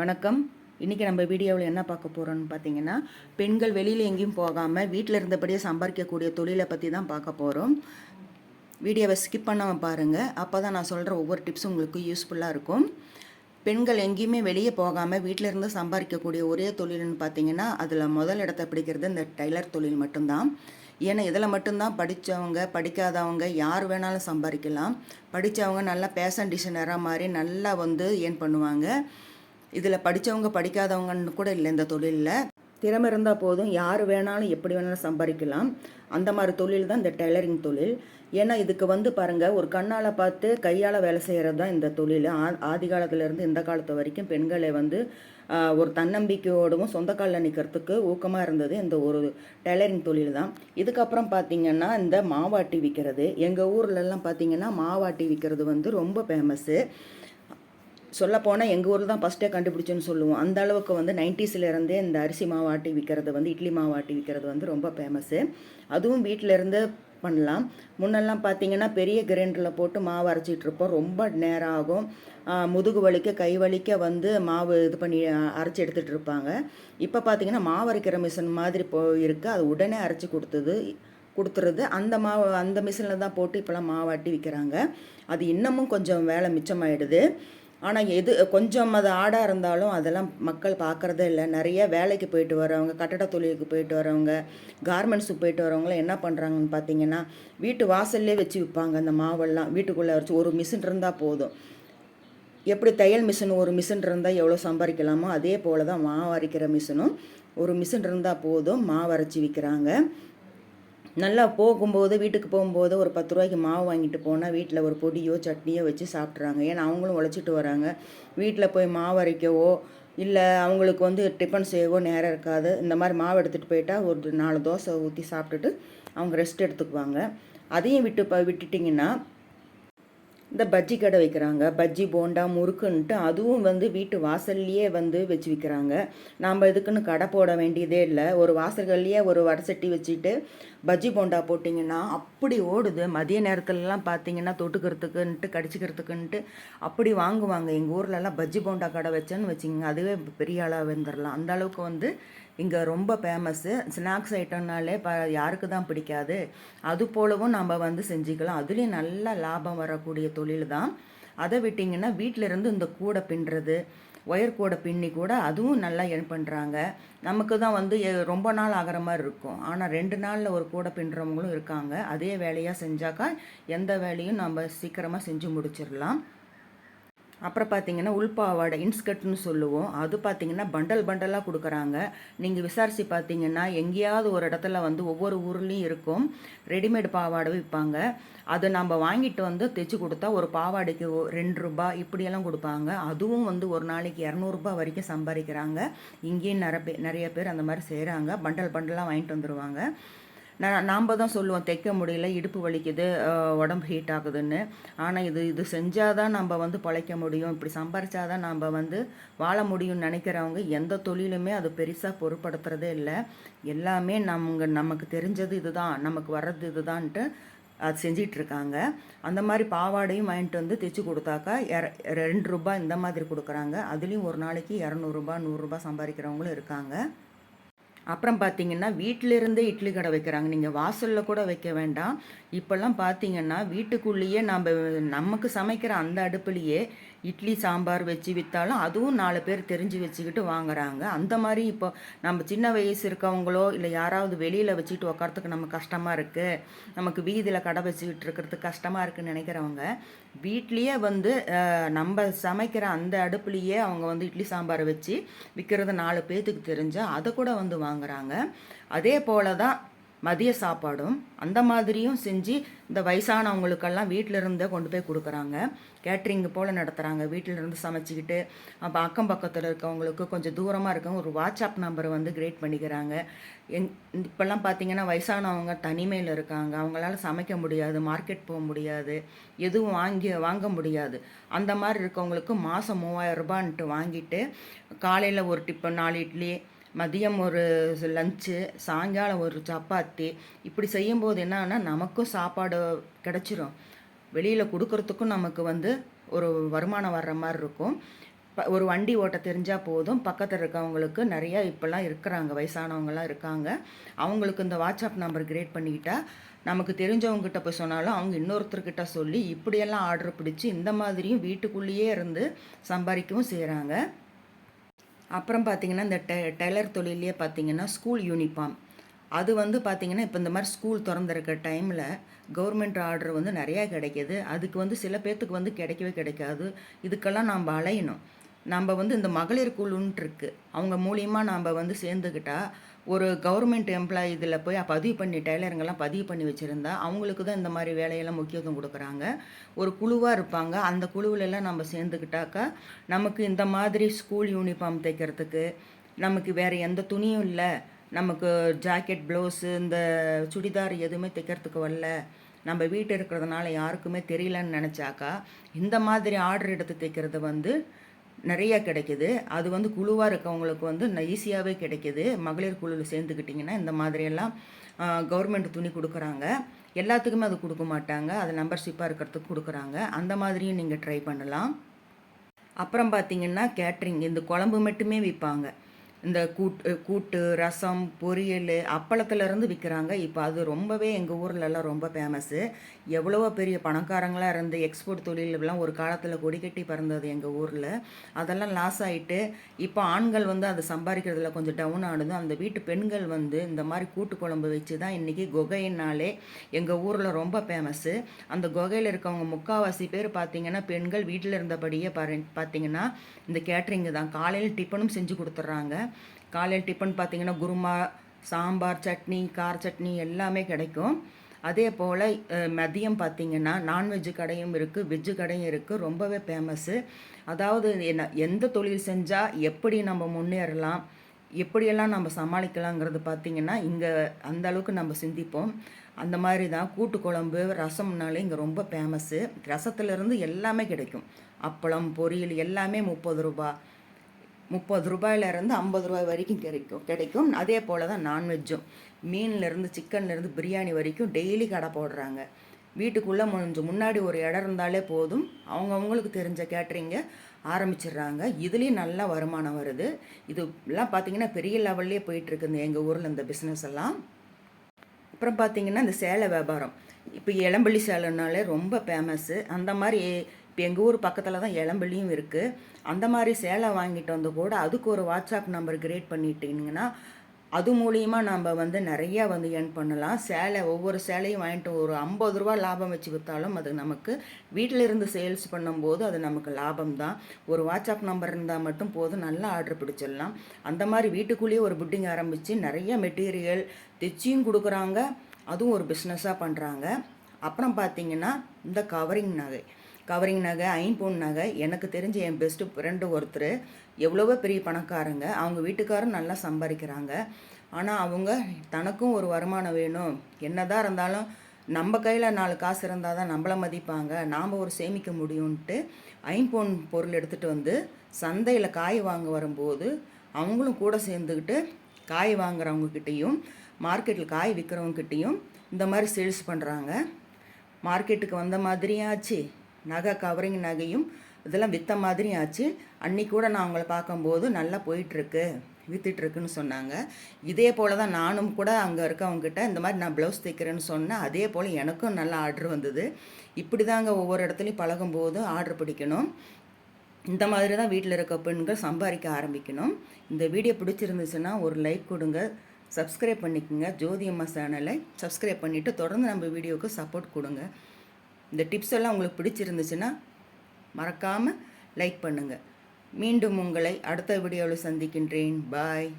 வணக்கம். இன்றைக்கி நம்ம வீடியோவில் என்ன பார்க்க போகிறோம்னு பார்த்தீங்கன்னா பெண்கள் வெளியில் எங்கேயும் போகாமல் வீட்டில் இருந்தபடியே சம்பாதிக்கக்கூடிய தொழிலை பற்றி தான் பார்க்க போகிறோம் வீடியோவை ஸ்கிப் பண்ணாமல் பாருங்கள் அப்போ தான் நான் சொல்கிற ஒவ்வொரு டிப்ஸும் உங்களுக்கு யூஸ்ஃபுல்லாக இருக்கும். பெண்கள் எங்கேயுமே வெளியே போகாமல் வீட்டில் இருந்து சம்பாதிக்கக்கூடிய ஒரே தொழில்னு பார்த்தீங்கன்னா அதில் முதல் இடத்த பிடிக்கிறது இந்த டைலர் தொழில் மட்டும்தான். ஏன்னா இதில் மட்டும்தான் படித்தவங்க படிக்காதவங்க யார் வேணாலும் சம்பாதிக்கலாம். படித்தவங்க நல்லா பேஷன் டிசைனராக மாதிரி நல்லா வந்து ஏர்ன் பண்ணுவாங்க. இதில் படித்தவங்க படிக்காதவங்கன்னு கூட இல்லை இந்த தொழிலில். திறமை இருந்தால் போதும். யார் வேணாலும் எப்படி வேணாலும் சம்பாதிக்கலாம். அந்த மாதிரி தொழில் தான் இந்த டெய்லரிங் தொழில். ஏன்னா இதுக்கு வந்து பாருங்கள் ஒரு கண்ணால் பார்த்து கையால் வேலை செய்கிறது தான் இந்த தொழில். ஆ ஆதி காலத்துலேருந்து இந்த காலத்து வரைக்கும் பெண்களை வந்து ஒரு தன்னம்பிக்கையோடவும் சொந்த காலில் நிற்கிறதுக்கு ஊக்கமாக இருந்தது இந்த ஒரு டெய்லரிங் தொழில் தான். இதுக்கப்புறம் பார்த்தீங்கன்னா இந்த மாவாட்டி விற்கிறது எங்கள் ஊர்லெல்லாம் பார்த்திங்கன்னா மாவாட்டி விற்கிறது வந்து ரொம்ப ஃபேமஸ்ஸு சொல்லப்போனால் எங்கள் ஊரில் தான் ஃபஸ்ட்டே கண்டுபிடிச்சோன்னு சொல்லுவோம். அந்த அளவுக்கு வந்து 90s இருந்தே இந்த அரிசி மாவாட்டி விற்கிறது வந்து இட்லி மாவாட்டி விற்கிறது வந்து ரொம்ப ஃபேமஸ்ஸு அதுவும் வீட்டிலேருந்து பண்ணலாம். முன்னெல்லாம் பார்த்தீங்கன்னா பெரிய கிரைண்டரில் போட்டு மாவு அரைச்சிட்டு இருப்போம். ரொம்ப நேரம் ஆகும். முதுகு வலிக்க கை வலிக்க வந்து மாவு இது பண்ணி அரைச்சி எடுத்துகிட்டு இருப்பாங்க. இப்போ பார்த்தீங்கன்னா மாவு அரைக்கிற மிஷின் மாதிரி போ இருக்குது அது உடனே அரைச்சி கொடுத்தது கொடுத்துருது அந்த மாவு அந்த மிஷினில் தான் போட்டு இப்போலாம் மாவாட்டி விற்கிறாங்க அது இன்னமும் கொஞ்சம் வேலை மிச்சமாயிடுது. ஆனால் எது கொஞ்சம் அது ஆடாக இருந்தாலும் அதெல்லாம் மக்கள் பார்க்குறதே இல்லை. நிறைய வேலைக்கு போயிட்டு வரவங்க கட்டட தொழிலுக்கு போயிட்டு வரவங்க கார்மெண்ட்ஸுக்கு போயிட்டு வரவங்களாம் என்ன பண்ணுறாங்கன்னு பார்த்தீங்கன்னா வீட்டு வாசல்லே வச்சு விற்பாங்க அந்த மாவெல்லாம். வீட்டுக்குள்ளே வச்சு ஒரு மிஷின் இருந்தால் போதும். எப்படி தையல் மிஷின் ஒரு மிஷின் இருந்தால் எவ்வளோ சம்பாதிக்கலாமோ அதே போல் தான் மாவு அரைக்கிற மிஷினும் ஒரு மிஷின் இருந்தால் போதும். மாவு அரைச்சி விற்கிறாங்க நல்லா போகும்போது வீட்டுக்கு போகும்போது ஒரு பத்து ரூபாய்க்கு மாவு வாங்கிட்டு போனால் வீட்டில் ஒரு பொடியோ சட்னியோ வச்சு சாப்பிட்றாங்க. ஏன்னா அவங்களும் உழைச்சிட்டு வராங்க. வீட்டில் போய் மாவு அரைக்கவோ இல்லை அவங்களுக்கு வந்து டிஃபன் செய்யவோ நேரம் இருக்காது. இந்த மாதிரி மாவு எடுத்துகிட்டு போயிட்டால் ஒரு நாலு தோசை ஊற்றி சாப்பிட்டுட்டு அவங்க ரெஸ்ட் எடுத்துக்குவாங்க. அதையும் விட்டு ப விட்டுட்டிங்கன்னா இந்த பஜ்ஜி கடை வைக்கிறாங்க. பஜ்ஜி போண்டா முறுக்குன்ட்டு அதுவும் வந்து வீட்டு வாசல்லையே வந்து வச்சு விற்கிறாங்க நாம் இதுக்குன்னு கடை போட வேண்டியதே இல்லை. ஒரு வாசல்கள்லேயே ஒரு வடசட்டி வச்சுட்டு பஜ்ஜி போண்டா போட்டிங்கன்னா அப்படி ஓடுது. மதிய நேரத்துலலாம் பார்த்தீங்கன்னா தொட்டுக்கிறதுக்குன்ட்டு கடிச்சிக்கிறதுக்குன்ட்டு அப்படி வாங்குவாங்க. எங்கள் ஊர்லலாம் பஜ்ஜி போண்டா கடை வச்சேன்னு வச்சிங்க அதுவே பெரிய ஆளாக வந்துடலாம் அந்த அளவுக்கு வந்து இங்கே ரொம்ப ஃபேமஸ்ஸு ஸ்நாக்ஸ் ஐட்டம்னாலே ப யாருக்கு தான் பிடிக்காது. அது போலவும் நம்ம வந்து செஞ்சுக்கலாம். அதுலேயும் நல்ல லாபம் வரக்கூடிய தொழில் தான் அதை விட்டிங்கன்னா வீட்டில் இருந்து இந்த கூடை பின்னுறது ஒயர் கூடை பின்னி கூட அதுவும் நல்லா என் பண்ணுறாங்க நமக்கு தான் வந்து ரொம்ப நாள் ஆகிற மாதிரி இருக்கும். ஆனால் ரெண்டு நாளில் ஒரு கூடை பின்னுறவங்களும் இருக்காங்க. அதே வேலையாக செஞ்சாக்கா எந்த வேலையும் நம்ம சீக்கிரமாக செஞ்சு முடிச்சிடலாம். அப்புறம் பார்த்தீங்கன்னா உள்பாவாடை இன்ஸ்கர்ட்னு சொல்லுவோம். அது பார்த்தீங்கன்னா பண்டல் பண்டலாக கொடுக்குறாங்க. நீங்கள் விசாரித்து பார்த்தீங்கன்னா எங்கேயாவது ஒரு இடத்துல வந்து ஒவ்வொரு ஊர்லேயும் இருக்கும். ரெடிமேட் பாவாடை விற்பாங்க அதை நம்ம வாங்கிட்டு வந்து தைச்சி கொடுத்தா ஒரு பாவாடைக்கு ரெண்டு ரூபாய் இப்படியெல்லாம் கொடுப்பாங்க. அதுவும் வந்து ஒரு நாளைக்கு இரநூறுபா வரைக்கும் சம்பாதிக்கிறாங்க. இங்கேயும் நிறைய பேர் நிறைய பேர் அந்த மாதிரி செய்கிறாங்க பண்டல் பண்டலாக வாங்கிட்டு வந்துடுவாங்க நான் நாம் தான் சொல்லுவோம் தைக்க முடியல இடுப்பு வலிக்குது உடம்பு ஹீட் ஆகுதுன்னு. ஆனால் இது இது செஞ்சால் தான் நம்ம வந்து பிழைக்க முடியும். இப்படி சம்பாரிச்சாதான் நம்ம வந்து வாழ முடியும்னு நினைக்கிறவங்க எந்த தொழிலுமே அது பெருசாக பொருட்படுத்துறதே இல்லை. எல்லாமே நமக்கு நமக்கு தெரிஞ்சது இதுதான் நமக்கு வர்றது இதுதான்ட்டு அது செஞ்சிட்ருக்காங்க அந்த மாதிரி பாவாடையும் வாங்கிட்டு வந்து தைச்சி கொடுத்தாக்கா இர- ரெண்டு ரூபாய் இந்த மாதிரி கொடுக்குறாங்க. அதுலேயும் ஒரு நாளைக்கு இரநூறுபா நூறுரூபா சம்பாதிக்கிறவங்களும் இருக்காங்க. அப்புறம் பார்த்தீங்கன்னா வீட்டிலிருந்தே இட்லி கடை வைக்கிறாங்க. நீங்கள் வாசலில் கூட வைக்க வேண்டாம். இப்போல்லாம் பார்த்தீங்கன்னா வீட்டுக்குள்ளேயே நம்ம நமக்கு சமைக்கிற அந்த அடுப்புலேயே இட்லி சாம்பார் வச்சு விற்றாலும் அதுவும் நாலு பேர் தெரிஞ்சு வச்சுக்கிட்டு வாங்குறாங்க. அந்த மாதிரி இப்போ நம்ம சின்ன வயசு இருக்கவங்களோ இல்லை யாராவது வெளியில் வச்சுக்கிட்டு உட்காரத்துக்கு நம்ம கஷ்டமாக இருக்குது நமக்கு வீதியில் கடை வச்சுக்கிட்டு இருக்கிறதுக்கு கஷ்டமாக இருக்குன்னு நினைக்கிறவங்க வீட்லேயே வந்து நம்ம சமைக்கிற அந்த அடுப்புலேயே அவங்க வந்து இட்லி சாம்பாரை வச்சு விற்கிறது நாலு பேர்த்துக்கு தெரிஞ்சால் அதை கூட வந்து வாங்குறாங்க. அதே போல தான் மதிய சாப்பாடும் அந்த மாதிரியும் செஞ்சு இந்த வயசானவங்களுக்கெல்லாம் வீட்டில் இருந்தே கொண்டு போய் கொடுக்குறாங்க. கேட்ரிங் போல் நடத்துகிறாங்க வீட்டில் இருந்து சமைச்சிக்கிட்டு அப்போ அக்கம் பக்கத்தில் இருக்கவங்களுக்கு கொஞ்சம் தூரமாக இருக்கவங்க ஒரு வாட்ஸ்அப் நம்பரை வந்து கிரியேட் பண்ணிக்கிறாங்க. எங் இப்போல்லாம் பார்த்தீங்கன்னா வயசானவங்க தனிமையில் இருக்காங்க. அவங்களால சமைக்க முடியாது மார்க்கெட் போக முடியாது எதுவும் வாங்கி வாங்க முடியாது. அந்த மாதிரி இருக்கவங்களுக்கு மாதம் மூவாயிரம் ரூபான்ட்டு வாங்கிட்டு காலையில் ஒரு டிப்பன் நாலு இட்லி மதியம் ஒரு லஞ்சு சாயங்காலம் ஒரு சப்பாத்தி. இப்படி செய்யும்போது என்னன்னா நமக்கும் சாப்பாடு கிடச்சிரும். வெளியில் கொடுக்கறதுக்கும் நமக்கு வந்து ஒரு வருமானம் வர்ற மாதிரி இருக்கும். ப- ஒரு வண்டி ஓட்ட தெரிஞ்சால் போதும். பக்கத்தில் இருக்கவங்களுக்கு நிறையா இப்போல்லாம் இருக்கிறாங்க வயசானவங்கலாம் இருக்காங்க. அவங்களுக்கு இந்த வாட்ஸ்அப் நம்பர் கிரியேட் பண்ணிக்கிட்டா நமக்கு தெரிஞ்சவங்ககிட்ட போய் சொன்னாலும் அவங்க இன்னொருத்தர்கிட்ட சொல்லி இப்படியெல்லாம் ஆர்டர் பிடிச்சி இந்த மாதிரியும் வீட்டுக்குள்ளேயே இருந்து சம்பாதிக்கவும் செய்கிறாங்க அப்புறம் பார்த்தீங்கன்னா இந்த டெ டெய்லர் தொழிலே பார்த்தீங்கன்னா ஸ்கூல் யூனிஃபார்ம். அது வந்து பார்த்தீங்கன்னா இப்போ இந்த மாதிரி ஸ்கூல் திறந்துருக்க டைமில் கவர்மெண்ட் ஆர்டர் வந்து நிறையா கிடைக்கிது. அதுக்கு வந்து சில பேர்த்துக்கு வந்து கிடைக்கவே கிடைக்காது. இதுக்கெல்லாம் நாம் அலையணும். நம்ம வந்து இந்த மகளிர் குழுன்ட்டு இருக்குது அவங்க மூலியமாக நாம் வந்து சேர்ந்துக்கிட்டா ஒரு கவர்மெண்ட் எம்ப்ளாயி இதில் போய் பதிவு பண்ணி டெய்லருங்கெல்லாம் பதிவு பண்ணி வச்சுருந்தா அவங்களுக்கு தான் இந்த மாதிரி வேலையெல்லாம் முக்கியத்துவம் கொடுக்குறாங்க. ஒரு குழுவாக இருப்பாங்க. அந்த குழுவிலெல்லாம் நம்ம சேர்ந்துக்கிட்டாக்கா நமக்கு இந்த மாதிரி ஸ்கூல் யூனிஃபார்ம் தைக்கிறதுக்கு நமக்கு வேறு எந்த துணியும் இல்லை. நமக்கு ஜாக்கெட் ப்ளவுஸு இந்த சுடிதார் எதுவுமே தைக்கிறதுக்கு வரல. நம்ம வீட்டு இருக்கிறதுனால யாருக்குமே தெரியலன்னு நினச்சாக்கா இந்த மாதிரி ஆர்டர் எடுத்து தைக்கிறது வந்து நிறைய கிடைக்குது. அது வந்து குழுவாக இருக்கவங்களுக்கு வந்து ஈஸியாகவே கிடைக்குது. மகளிர் குழுவில் சேர்ந்துக்கிட்டிங்கன்னா இந்த மாதிரியெல்லாம் கவர்மெண்ட் துணி கொடுக்குறாங்க. எல்லாத்துக்குமே அது கொடுக்க மாட்டாங்க. அது மெம்பர்ஷிப்பாக இருக்கிறதுக்கு கொடுக்குறாங்க. அந்த மாதிரியும் நீங்கள் ட்ரை பண்ணலாம். அப்புறம் பார்த்தீங்கன்னா கேட்ரிங். இந்த குழம்பு மட்டுமே விற்பாங்க இந்த கூட்டு கூட்டு ரசம் பொரியல் அப்பளத்துலேருந்து விற்கிறாங்க இப்போ அது ரொம்பவே எங்கள் ஊர்லலாம் ரொம்ப ஃபேமஸ்ஸு எவ்வளவோ பெரிய பணக்காரங்களாக இருந்து எக்ஸ்போர்ட் தொழிலெலாம் ஒரு காலத்தில் கொடி கட்டி பறந்தது எங்கள் ஊரில். அதெல்லாம் லாஸ் ஆகிட்டு இப்போ ஆண்கள் வந்து அதை சம்பாதிக்கிறதுல கொஞ்சம் டவுன் ஆனதும் அந்த வீட்டு பெண்கள் வந்து இந்த மாதிரி கூட்டு குழம்பு வச்சு தான் இன்றைக்கி குகைனாலே எங்கள் ஊரில் ரொம்ப ஃபேமஸ்ஸு அந்த குகையில் இருக்கவங்க முக்கால்வாசி பேர் பார்த்தீங்கன்னா பெண்கள் வீட்டில் இருந்தபடியே பாரு பார்த்தீங்கன்னா இந்த கேட்ரிங்கு தான். காலையில் டிஃபனும் செஞ்சு கொடுத்துட்றாங்க. காலையில் டிஃபன் பார்த்தீங்கன்னா குருமா சாம்பார் சட்னி கார சட்னி எல்லாமே கிடைக்கும். அதே போல் மதியம் பார்த்தீங்கன்னா நான்வெஜ்ஜு கடையும் இருக்குது வெஜ்ஜு கடையும் இருக்குது ரொம்பவே ஃபேமஸ்ஸு அதாவது என்ன எந்த தொழில் செஞ்சால் எப்படி நம்ம முன்னேறலாம் எப்படியெல்லாம் நம்ம சமாளிக்கலாங்கிறது பார்த்திங்கன்னா இங்கே அந்த அளவுக்கு நம்ம சிந்திப்போம். அந்த மாதிரி தான் கூட்டு குழம்பு ரசம்னாலே இங்கே ரொம்ப ஃபேமஸ்ஸு ரசத்துலேருந்து எல்லாமே கிடைக்கும். அப்பளம் பொரியல் எல்லாமே முப்பது ரூபா முப்பது ரூபாயிலேருந்து ஐம்பது ரூபாய் வரைக்கும் கிடைக்கும் கிடைக்கும். அதே போல் தான் நான்வெஜ்ஜும் மீன்லேருந்து சிக்கன்லேருந்து பிரியாணி வரைக்கும் டெய்லி கடை போடுறாங்க. வீட்டுக்குள்ளே கொஞ்சம் முன்னாடி ஒரு இடம் இருந்தாலே போதும். அவங்கவுங்களுக்கு தெரிஞ்ச கேட்ரிங்கை ஆரம்பிச்சிடுறாங்க. இதுலேயும் நல்ல வருமானம் வருது. இதெல்லாம் பார்த்திங்கன்னா பார்த்தீங்கன்னா பெரிய லெவல்லே போயிட்டுருக்கு இந்த எங்கள் ஊரில் இந்த பிஸ்னஸ் எல்லாம். அப்புறம் பார்த்தீங்கன்னா இந்த சேலை வியாபாரம். இப்போ இளம்பள்ளி சேலைனாலே ரொம்ப ஃபேமஸ்ஸு அந்த மாதிரி இப்போ எங்கள் ஊர் பக்கத்தில் தான் இளம்பள்ளியும் இருக்குது அந்த மாதிரி சேலை வாங்கிட்டு வந்து கூட அதுக்கு ஒரு வாட்ஸ்அப் நம்பர் கிரியேட் பண்ணிட்டீங்கன்னா அது மூலியமாக நம்ம வந்து நிறையா வந்து ஏர்ன் பண்ணலாம். சேலை ஒவ்வொரு சேலையும் வாங்கிட்டு ஒரு ஐம்பது ரூபா லாபம் வச்சு விற்றாலும் அது நமக்கு வீட்டில் இருந்து சேல்ஸ் பண்ணும்போது அது நமக்கு லாபம் தான். ஒரு வாட்ஸ்அப் நம்பர் இருந்தால் மட்டும் போதும் நல்லா ஆர்டர் பிடிச்சிடலாம். அந்த மாதிரி வீட்டுக்குள்ளேயே ஒரு புட்டிங் ஆரம்பித்து நிறைய மெட்டீரியல் தைச்சியும் கொடுக்குறாங்க. அதுவும் ஒரு பிஸ்னஸாக பண்ணுறாங்க அப்புறம் பார்த்தீங்கன்னா இந்த கவரிங் நகை. கவரிங் நகை ஐம்பொன் நகை எனக்கு தெரிஞ்ச என் பெஸ்ட்டு ஃப்ரெண்டு ஒருத்தர் எவ்வளவோ பெரிய பணக்காரங்க. அவங்க வீட்டுக்காரும் நல்லா சம்பாதிக்கிறாங்க. ஆனால் அவங்க தனக்கும் ஒரு வருமானம் வேணும். என்னதான் இருந்தாலும் நம்ம கையில் நாலு காசு இருந்தால் தான் நம்மளை மதிப்பாங்க. நாம் ஒரு சேமிக்க முடியும்ன்ட்டு ஐம்பொன் பொருள் எடுத்துகிட்டு வந்து சந்தையில் காய் வாங்க வரும்போது அவங்களும் கூட சேர்ந்துக்கிட்டு காய் வாங்குறவங்கக்கிட்டேயும் மார்க்கெட்டில் காய் விற்கிறவங்கக்கிட்டேயும் இந்த மாதிரி சேல்ஸ் பண்ணுறாங்க மார்க்கெட்டுக்கு வந்த மாதிரியும் ஆச்சு நகை கவரிங் நகையும் இதெல்லாம் விற்ற மாதிரியும் ஆச்சு. அன்னைக்கு கூட நான் அவங்கள பார்க்கும்போது நல்லா போயிட்டுருக்கு விற்றுட்ருக்குன்னு சொன்னாங்க. இதே போல் தான் நானும் கூட அங்கே இருக்கவங்ககிட்ட இந்த மாதிரி நான் ப்ளவுஸ் தைக்கிறேன்னு சொன்னேன் அதே போல் எனக்கும் நல்ல ஆர்டர் வந்தது. இப்படி தாங்க ஒவ்வொரு இடத்துலையும் பழகும்போது ஆர்டர் பிடிக்கணும். இந்த மாதிரி தான் வீட்டில் இருக்க பெண்கள் சம்பாதிக்க ஆரம்பிக்கணும். இந்த வீடியோ பிடிச்சிருந்துச்சுன்னா ஒரு லைக் கொடுங்க சப்ஸ்கிரைப் பண்ணிக்கோங்க. ஜோதி அம்மா சேனலை சப்ஸ்கிரைப் பண்ணிவிட்டு தொடர்ந்து நம்ம வீடியோவுக்கு சப்போர்ட் கொடுங்க. இந்த டிப்ஸ் எல்லாம் உங்களுக்கு பிடிச்சிருந்துச்சுன்னா மறக்காமல் லைக் பண்ணுங்கள் மீண்டும் உங்களை அடுத்த வீடியோவில் சந்திக்கின்றேன். பாய்